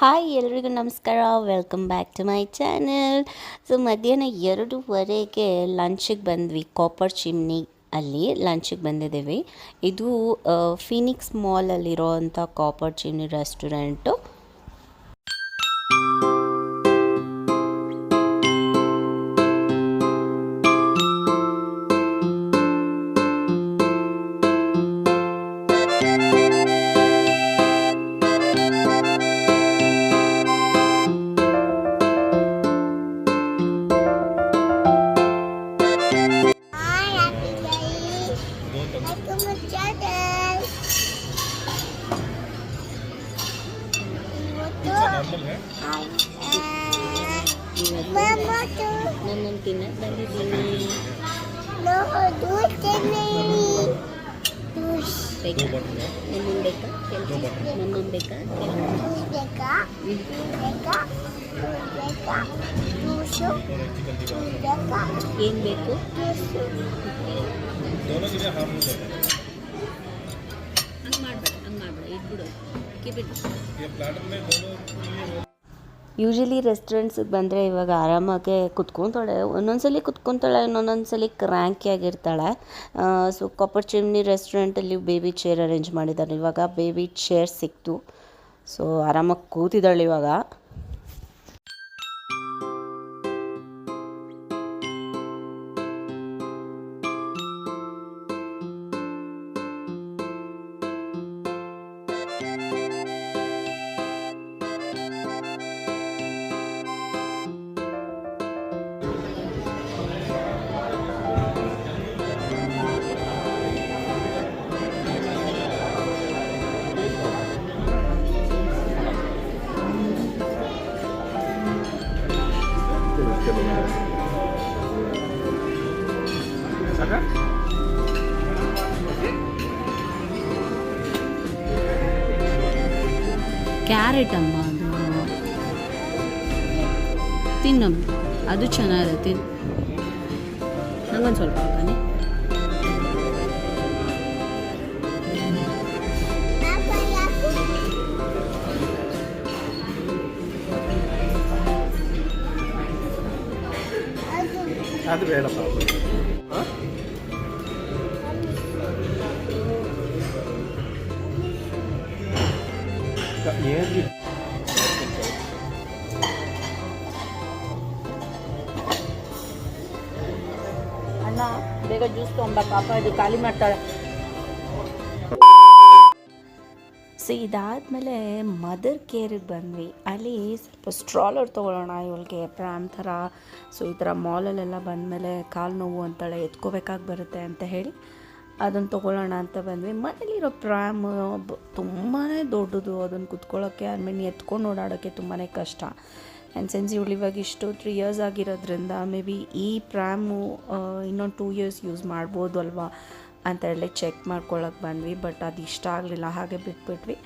Hi ಎಲ್ರಿಗೂ ನಮಸ್ಕಾರ welcome back to my channel so ಮಧ್ಯಾಹ್ನ ಎರಡೂವರೆಗೆ ಲಂಚಿಗೆ ಬಂದ್ವಿ ಕಾಪರ್ ಚಿಮ್ನಿ ಅಲ್ಲಿ ಲಂಚಿಗೆ ಬಂದಿದ್ದೀವಿ. ಇದು ಫಿನಿಕ್ಸ್ ಮಾಲಲ್ಲಿರೋ ಅಂಥ copper chimney restaurant Mama tuh. Nanan tinat dari sini. No, duit sendiri. Dus. Beka. Nanan beka. Nanan beka. Dus beka. Beka. Dus beka. Dusu. Beka. Yang beku. Dusu. Dono gini harus ada. Ang marble, dulu. Keep it. ये usually ರೆಸ್ಟೋರೆಂಟ್ಸಿಗೆ ಬಂದರೆ ಇವಾಗ ಆರಾಮಾಗೆ ಕುತ್ಕೊತಾಳೆ, ಒಂದೊಂದ್ಸಲಿ ಕುತ್ಕೊತಾಳೆ, ಇನ್ನೊಂದೊಂದ್ಸಲ cranky ಆಗಿರ್ತಾಳೆ. ಸೊ ಕಾಪರ್ ಚಿಮ್ನಿ ರೆಸ್ಟೋರೆಂಟಲ್ಲಿ ಬೇಬಿ ಚೇರ್ ಅರೇಂಜ್ ಮಾಡಿದ್ದಾರೆ ಇವಾಗ ಬೇಬಿ ಚೇರ್ ಸಿಕ್ತು. ಸೊ ಆರಾಮಾಗಿ ಕೂತಿದ್ದಾಳೆ ಇವಾಗ. ಕ್ಯಾರೆಟ್ ಅಮ್ಮ ಅದು. ತಿನ್ನಮ್ಮ. ಅದು ಚೆನ್ನಾಗಿರುತ್ತೆ. ನಂಗೊಂದು ಸ್ವಲ್ಪ ಹಾಕನೆ ಅದು ಅದು ಬೇಡಪ್ಪ ಏನು ಅಣ್ಣ ಬೇಗ ಜ್ಯೂಸ್ ತೊಗೊಂಬ ಪಾಪ ಇದು ಖಾಲಿ ಮಾಡ್ತಾಳೆ ಸೊ ಇದಾದಮೇಲೆ ಮದರ್ ಕೇರಿಗೆ ಬಂದ್ವಿ. ಅಲ್ಲಿ ಸ್ವಲ್ಪ ಸ್ಟ್ರಾಲರ್ ತೊಗೊಳ್ಳೋಣ, ಇವಳಿಗೆ ಪ್ರ್ಯಾಮ್ ಥರ. ಸೊ ಈ ಥರ ಮಾಲಲ್ಲೆಲ್ಲ ಬಂದಮೇಲೆ ಕಾಲು ನೋವು ಅಂತಾಳೆ ಎತ್ಕೋಬೇಕಾಗಿ ಬರುತ್ತೆ ಅಂತ ಹೇಳಿ ಅದನ್ನು ತೊಗೊಳ್ಳೋಣ ಅಂತ ಬಂದ್ವಿ. ಮನೇಲಿರೋ ಪ್ರಾಮ್ ತುಂಬಾ ದೊಡ್ಡದು. ಅದನ್ನು ಕುತ್ಕೊಳ್ಳೋಕ್ಕೆ ಮೀನ್ ಎತ್ಕೊಂಡು ಓಡಾಡೋಕ್ಕೆ ತುಂಬಾ ಕಷ್ಟ. ಆ್ಯಂಡ್ ಸೆನ್ಸ್ ಇವಳು ಇವಾಗ ಇಷ್ಟು ತ್ರೀ ಇಯರ್ಸ್ ಆಗಿರೋದ್ರಿಂದ ಮೇ ಬಿ ಈ ಪ್ರಾಮು ಇನ್ನೊಂದು ಟೂ ಇಯರ್ಸ್ ಯೂಸ್ ಮಾಡ್ಬೋದು ಅಲ್ವಾ? ಅಂತ ಹೇಳಿ ಚೆಕ್ ಮಾಡ್ಕೊಳ್ಳೋಕೆ ಬಂದ್ವಿ ಬಟ್ ಅದು ಇಷ್ಟ ಆಗಲಿಲ್ಲ ಹಾಗೆ ಬಿಟ್ಬಿಟ್ವಿ.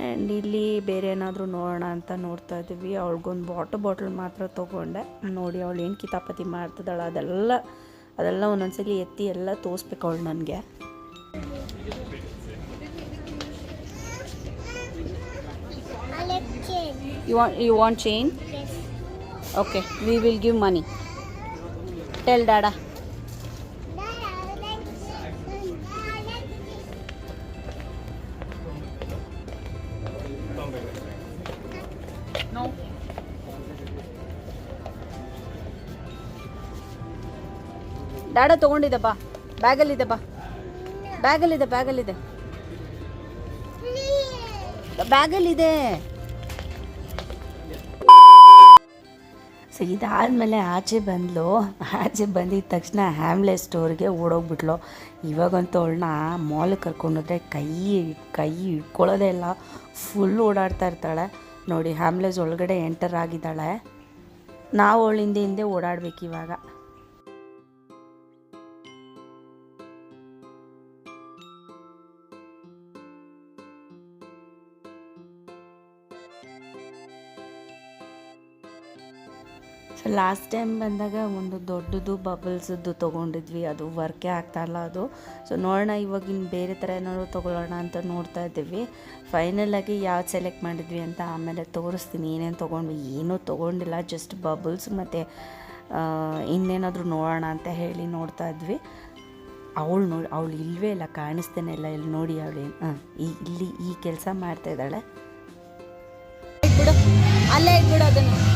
ಆ್ಯಂಡ್ ಇಲ್ಲಿ ಬೇರೆ ಏನಾದರೂ ನೋಡೋಣ ಅಂತ ನೋಡ್ತಾ ಇದ್ವಿ. ಅವ್ಳಿಗೊಂದು ವಾಟರ್ ಬಾಟಲ್ ಮಾತ್ರ ತೊಗೊಂಡೆ. ನೋಡಿ ಅವಳು ಏನು ಕಿತಾಪತಿ ಮಾಡ್ತಿದ್ದಾಳೆ ಅದೆಲ್ಲ ಅದೆಲ್ಲ ಒಂದೊಂದ್ಸಲಿ ಎತ್ತಿ ಎಲ್ಲ ತೋರಿಸ್ಬೇಕು ಅವಳು ನನಗೆ. You want you want change Yes. Okay we will give money tell dada dada ತಗೊಂಡಿದೆ ಬಾ. ಬ್ಯಾಗಲ್ಲಿದೆ ಬಾ. ಬ್ಯಾಗಲ್ಲಿದೆ ಬ್ಯಾಗಲ್ಲಿದೆ. ಬ್ಯಾಗಲ್ಲಿದೆ. ಸೊ ಇದಾದಮೇಲೆ ಆಚೆ ಬಂದ್ಲು. ಆಚೆ ಬಂದಿದ ತಕ್ಷಣ ಹ್ಯಾಮ್ಲೆ ಸ್ಟೋರ್ಗೆ ಓಡೋಗ್ಬಿಟ್ಲು. ಇವಾಗಂತೂ ಅವಳನ್ನ ಮಾಲಿಗೆ ಕರ್ಕೊಂಡೋದ್ರೆ ಕೈ ಕೈ ಇಟ್ಕೊಳ್ಳೋದೇ ಇಲ್ಲ. ಫುಲ್ ಓಡಾಡ್ತಾ ಇರ್ತಾಳೆ. ನೋಡಿ ಹ್ಯಾಮ್ಲೆಸ್ ಒಳಗಡೆ ಎಂಟರ್ ಆಗಿದ್ದಾಳೆ. ನಾವು ಅವಳಿಂದ ಹಿಂದೆ ಓಡಾಡ್ಬೇಕು ಇವಾಗ. ಸೊ ಲಾಸ್ಟ್ ಟೈಮ್ ಬಂದಾಗ ಒಂದು ದೊಡ್ಡದು ಬಬಲ್ಸದ್ದು ತೊಗೊಂಡಿದ್ವಿ. ಅದು ವರ್ಕೇ ಆಗ್ತಾ ಇಲ್ಲ ಅದು. ಸೊ ನೋಡೋಣ ಇವಾಗಿನ ಬೇರೆ ಥರ ಏನಾದ್ರು ತೊಗೊಳ್ಳೋಣ ಅಂತ ನೋಡ್ತಾ ಇದ್ದೀವಿ. ಫೈನಲಾಗಿ ಯಾವ್ದು ಸೆಲೆಕ್ಟ್ ಮಾಡಿದ್ವಿ ಅಂತ ಆಮೇಲೆ ತೋರಿಸ್ತೀನಿ. ಏನೇನು ತೊಗೊಂಡ್ವಿ, ಏನೂ ತೊಗೊಂಡಿಲ್ಲ. ಜಸ್ಟ್ ಬಬಲ್ಸ್ ಮತ್ತು ಇನ್ನೇನಾದರೂ ನೋಡೋಣ ಅಂತ ಹೇಳಿ ನೋಡ್ತಾ ಇದ್ವಿ. ಅವಳು ನೋಡಿ, ಅವಳು ಇಲ್ವೇ ಇಲ್ಲ, ಕಾಣಿಸ್ತೇನೆ ಇಲ್ಲ. ಇಲ್ಲಿ ನೋಡಿ ಅವಳು ಹಾಂ, ಈ, ಇಲ್ಲಿ ಈ ಕೆಲಸ ಮಾಡ್ತಾ ಇದ್ದಾಳೆ. ಅಲ್ಲೇ ಇಟ್ಬಿಡು ಅದನ್ನು.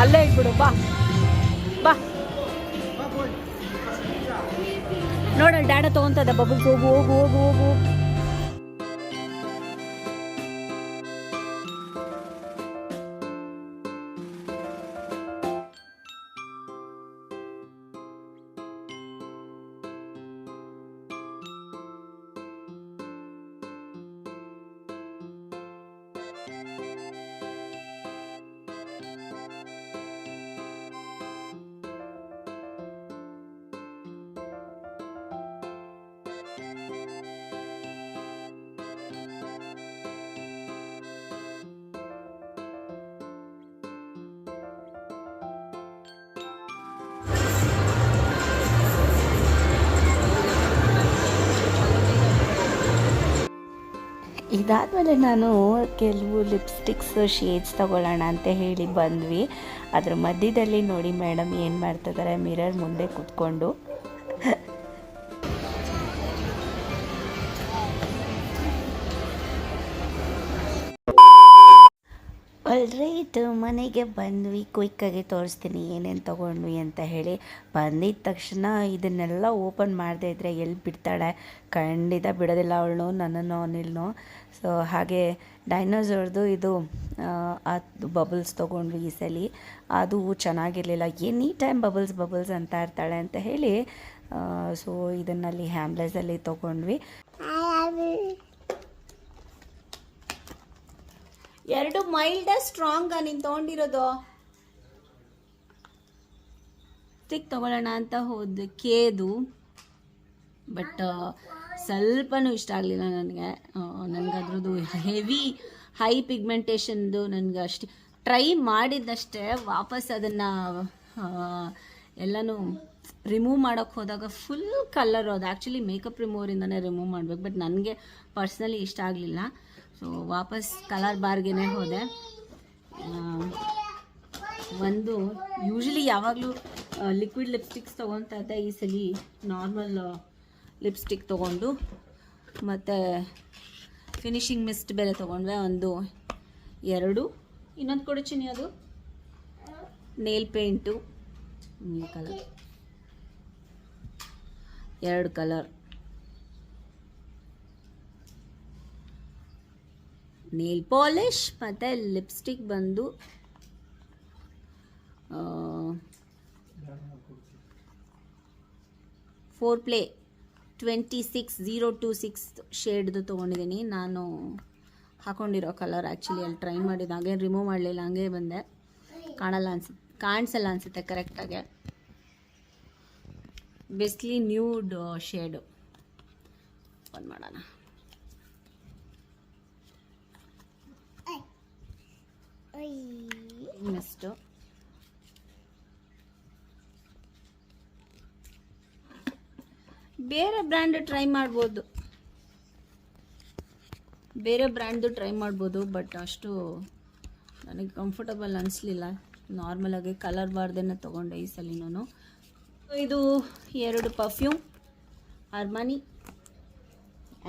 ಅಲ್ಲೇ ಇಟ್ಬಿಡು ಬಾ ಬಾ ನೋಡಲ್ ಡ್ಯಾಡ ತೊಗೊಂತದ ಬಬಲ್ಸ್ ಹೋಗು ಹೋಗು ಹೋಗು ಹೋಗು ಇದಾದಮೇಲೆ ನಾನು ಕೆಲವು ಲಿಪ್ಸ್ಟಿಕ್ಸ್ ಶೇಡ್ಸ್ ತಗೊಳ್ಳೋಣ ಅಂತ ಹೇಳಿ ಬಂದ್ವಿ. ಅದ್ರ ಮಧ್ಯದಲ್ಲಿ ನೋಡಿ ಮೇಡಮ್ ಏನು ಮಾಡ್ತಿದ್ದಾರೆ ಮಿರರ್ ಮುಂದೆ ಕೂತ್ಕೊಂಡು. ಆಲ್ರೈಟ್ ಮನೆಗೆ ಬಂದ್ವಿ ಕ್ವಿಕ್ಕಾಗಿ ತೋರಿಸ್ತೀನಿ, ಏನೇನು ತೊಗೊಂಡ್ವಿ ಅಂತ ಹೇಳಿ. ಬಂದಿದ್ದ ತಕ್ಷಣ ಇದನ್ನೆಲ್ಲ ಓಪನ್ ಮಾಡದೇ ಇದ್ದರೆ ಎಲ್ಲಿ ಬಿಡ್ತಾಳೆ? ಖಂಡಿತ ಬಿಡೋದಿಲ್ಲ ಅವಳು, ನನ್ನನ್ನು ಅವನಿಲ್ನೋ ಸೊ ಹಾಗೆ ಡೈನೋಸರ್ದು ಇದು ಅದು ಬಬಲ್ಸ್ ತೊಗೊಂಡ್ವಿ ಈ ಸಲ. ಅದು ಚೆನ್ನಾಗಿರಲಿಲ್ಲ. ಎನಿ ಟೈಮ್ ಬಬಲ್ಸ್ ಬಬಲ್ಸ್ ಅಂತ ಇರ್ತಾಳೆ ಅಂತ ಹೇಳಿ ಸೊ ಇದನ್ನಲ್ಲಿ ಹ್ಯಾಮ್ಲೆಸಲ್ಲಿ ತೊಗೊಂಡ್ವಿ. ಎರಡು ಮೈಲ್ಡ ಸ್ಟ್ರಾಂಗ್ ನೀನು ತೊಗೊಂಡಿರೋದು. ಸ್ಟಿಕ್ ತಗೊಳ್ಳೋಣ ಅಂತ ಹೋದ ಕೇದು. ಬಟ್ ಸ್ವಲ್ಪನೂ ಇಷ್ಟ ಆಗಲಿಲ್ಲ ನನಗೆ. ನನಗೆ ಅದ್ರದ್ದು ಹೆವಿ ಹೈ ಪಿಗ್ಮೆಂಟೇಷನ್ದು ನನಗೆ ಅಷ್ಟೇ. ಟ್ರೈ ಮಾಡಿದ್ದಷ್ಟೇ, ವಾಪಸ್ ಅದನ್ನು ಎಲ್ಲನೂ ರಿಮೂವ್ ಮಾಡೋಕ್ಕೆ ಹೋದಾಗ ಫುಲ್ ಕಲರ್ ಅದು. ಆ್ಯಕ್ಚುಲಿ ಮೇಕಪ್ ರಿಮೂವರಿಂದನೇ ರಿಮೂವ್ ಮಾಡಬೇಕು ಬಟ್ ನನಗೆ ಪರ್ಸ್ನಲಿ ಇಷ್ಟ ಆಗಲಿಲ್ಲ. ಸೊ ವಾಪಸ್ ಕಲರ್ ಬಾರ್ಗೆನೇ ಹೋದೆ. ಒಂದು ಯೂಶಲಿ ಯಾವಾಗಲೂ ಲಿಕ್ವಿಡ್ ಲಿಪ್ಸ್ಟಿಕ್ಸ್ ತೊಗೊತಾ ಇದ್ದೆ. ಈ ಸಲ ನಾರ್ಮಲ್ ಲಿಪ್ಸ್ಟಿಕ್ ತೊಗೊಂಡು. ಮತ್ತು ಫಿನಿಶಿಂಗ್ ಮಿಸ್ಟ್ ಬೇರೆ ತೊಗೊಂಡ್ವೆ. ಒಂದು, ಎರಡು. ಇನ್ನೊಂದು ಕೊಡು ಅದು. ನೇಲ್ ಪೇಂಟು ಕಲರ್ ಎರಡು ಕಲರ್ ನೇಲ್ ಪಾಲಿಶ್ ಮತ್ತು ಲಿಪ್ಸ್ಟಿಕ್ ಬಂದು four play twenty six zero two six ಶೇಡ್ದು ತೊಗೊಂಡಿದ್ದೀನಿ. ನಾನು ಹಾಕೊಂಡಿರೋ ಕಲರ್ ಆ್ಯಕ್ಚುಲಿ ಅಲ್ಲಿ ಟ್ರೈ ಮಾಡಿದ್ದು, ಹಾಗೆ ರಿಮೂವ್ ಮಾಡಲಿಲ್ಲ, ಹಾಗೆ ಬಂದೆ. ಕಾಣಲ್ಲ ಅನ್ಸುತ್ತೆ ಕಾಣಿಸಲ್ಲ ಅನಿಸುತ್ತೆ ಕರೆಕ್ಟಾಗೆ ಬೆಸ್ಲಿ ನ್ಯೂಡ್ ಶೇಡು ಓಪನ್ ಮಾಡೋಣ. ಮಿಸ್ಟು ಬೇರೆ ಬ್ರ್ಯಾಂಡ್ ಟ್ರೈ ಮಾಡ್ಬೋದು. ಬೇರೆ ಬ್ರ್ಯಾಂಡ್ದು ಟ್ರೈ ಮಾಡ್ಬೋದು, ಬಟ್ ಅಷ್ಟು ನನಗೆ ಕಂಫರ್ಟಬಲ್ ಅನಿಸ್ಲಿಲ್ಲ. ನಾರ್ಮಲಾಗಿ ಕಲರ್ ಬಾರ್ದೆನ ತೊಗೊಂಡೆ ಈ ಸಲ ನಾನು. ಇದು ಎರಡು perfume Armani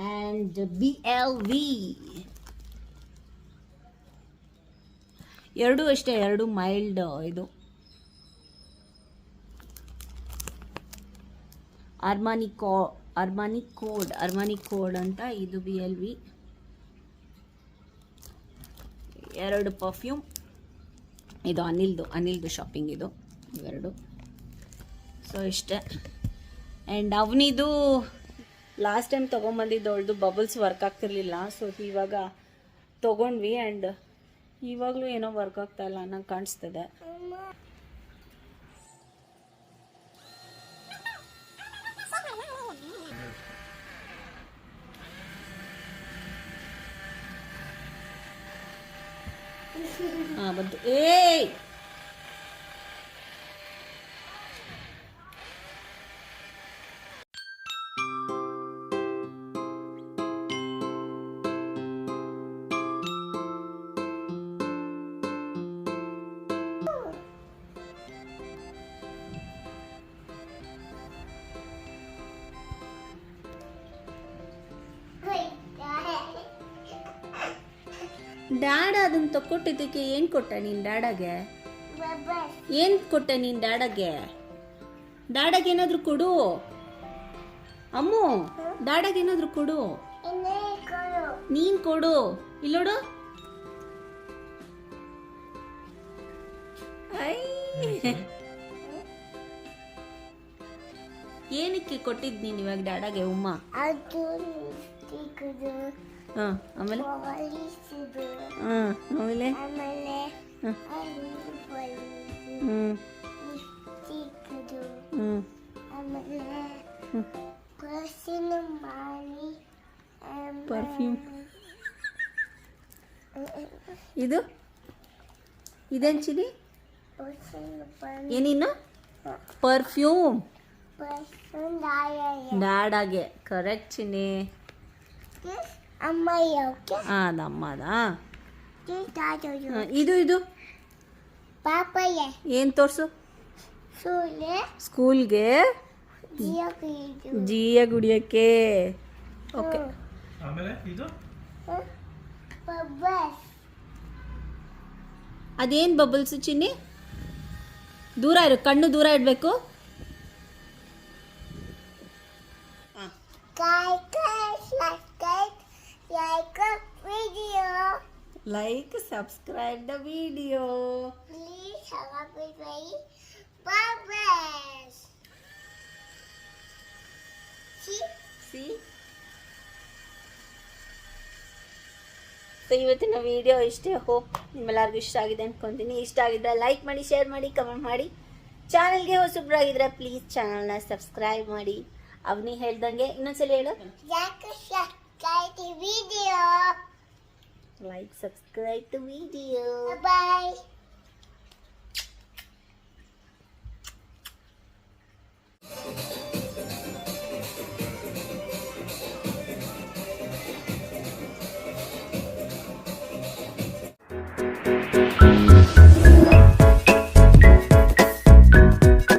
and B L V ಎರಡೂ ಅಷ್ಟೇ, ಎರಡು ಮೈಲ್ಡ್ ಇದು. ಅರ್ಮಾನಿ ಕೋ ಅರ್ಮಾನಿ ಕೋಡ್ ಅರ್ಮಾನಿ ಕೋಡ್ ಅಂತ ಇದು ಬಿ ಎಲ್ ವಿ ಎರಡು ಪರ್ಫ್ಯೂಮ್ ಇದು ಅನಿಲ್ದು ಅನಿಲ್ದು ಶಾಪಿಂಗ್ ಇದು, ಇವೆರಡು. ಸೊ ಇಷ್ಟೇ. ಆ್ಯಂಡ್ ಅವನಿದು ಲಾಸ್ಟ್ ಟೈಮ್ ತೊಗೊಂಬಂದಿದ್ದವಳ್ದು ಬಬಲ್ಸ್ ವರ್ಕ್ ಆಗ್ತಿರ್ಲಿಲ್ಲ ಸೊ ಇವಾಗ ತೊಗೊಂಡ್ವಿ ಆ್ಯಂಡ್ ಇವಾಗಲೂ ಏನೋ ವರ್ಕ್ ಆಗ್ತಾ ಇಲ್ಲ ಅನ್ನಂಗೆ ಕಾಣಿಸ್ತದೆ. ಬಂತು. ಏಯ್! ಡ್ಯಾಡ ಅದನ್ನ ತಕ್ಕೊಟ್ಟಿದ್ದಕ್ಕೆ ಏನು ಕೊಟ್ಟ ನೀನು ಡ್ಯಾಡಗೆ. ಏನು ಕೊಟ್ಟೆ ನೀನು ಡ್ಯಾಡಗೆ ಡ್ಯಾಡಗೆ ಏನಾದರೂ ಕೊಡು ಅಮ್ಮು, ಡ್ಯಾಡಗೆ ಏನಾದರೂ ಕೊಡು. ನೀನು ಕೊಡು ಇಲ್ಲೋಡು. ಏನಕ್ಕೆ ಕೊಟ್ಟಿದ್ ನೀನು ಇವಾಗ ಡ್ಯಾಡಗೆ ಉಮ್ಮ ಹಾಂ ಆಮೇಲೆ? ಹಾಂ ಆಮೇಲೆ? ಹ್ಞೂ ಹ್ಞೂ ಪರ್ಫ್ಯೂಮ್ ಇದು? ಇದೇನು ಚಿಲಿ? ಏನಿನ್ನು? ಪರ್ಫ್ಯೂಮ್. ಡಾಡಾಗೆ ಕರೆಕ್ಟ್ ಚಿನಿ ಅಮ್ಮ ಯಾಕೆ ಹಾಂ ತಾತದು ಹಾಂ, ಇದು ಇದು? ಪಾಪಯ್ಯ. ಏನು ತೋರಿಸು? ಸ್ಕೂಲ್ಗೆ? ಸ್ಕೂಲ್ಗೆ? ಜಿಯ ಗುಡಿಯಕ್ಕೆ. ಓಕೆ. ಆಮೇಲೆ ಇದು? ಅದೇನು ಬಬಲ್ಸು ಚಿನ್ನಿ? ದೂರ ಇರು ಕಣ್ಣು ದೂರ ಇಡಬೇಕು. Like us, like us, like a video. Like subscribe the video Please subscribe my bubbles. See? See so ಇವತ್ತಿನ ವಿಡಿಯೋ ಇಷ್ಟೇ ಹೋಪ್ ನಿಮ್ಮೆಲ್ಲರಿಗೂ ಇಷ್ಟ ಆಗಿದೆ ಅನ್ಕೊಂತೀನಿ ಇಷ್ಟ ಆಗಿದ್ರೆ ಲೈಕ್ ಮಾಡಿ ಶೇರ್ ಮಾಡಿ ಕಮೆಂಟ್ ಮಾಡಿ ಚಾನಲ್ಗೆ ಹೊಸಬ್ರಾಗಿದ್ರೆ ಪ್ಲೀಸ್ ಚಾನಲ್ನ ಸಬ್ಸ್ಕ್ರೈಬ್ ಮಾಡಿ ಅವನಿ ಹೇಳ್ದಂಗೆ ಇನ್ನೊಂದಸಲಿ ಹೇಳು. ಜಕಸ್ ಕಾಯ್ T video like subscribe the video bye bye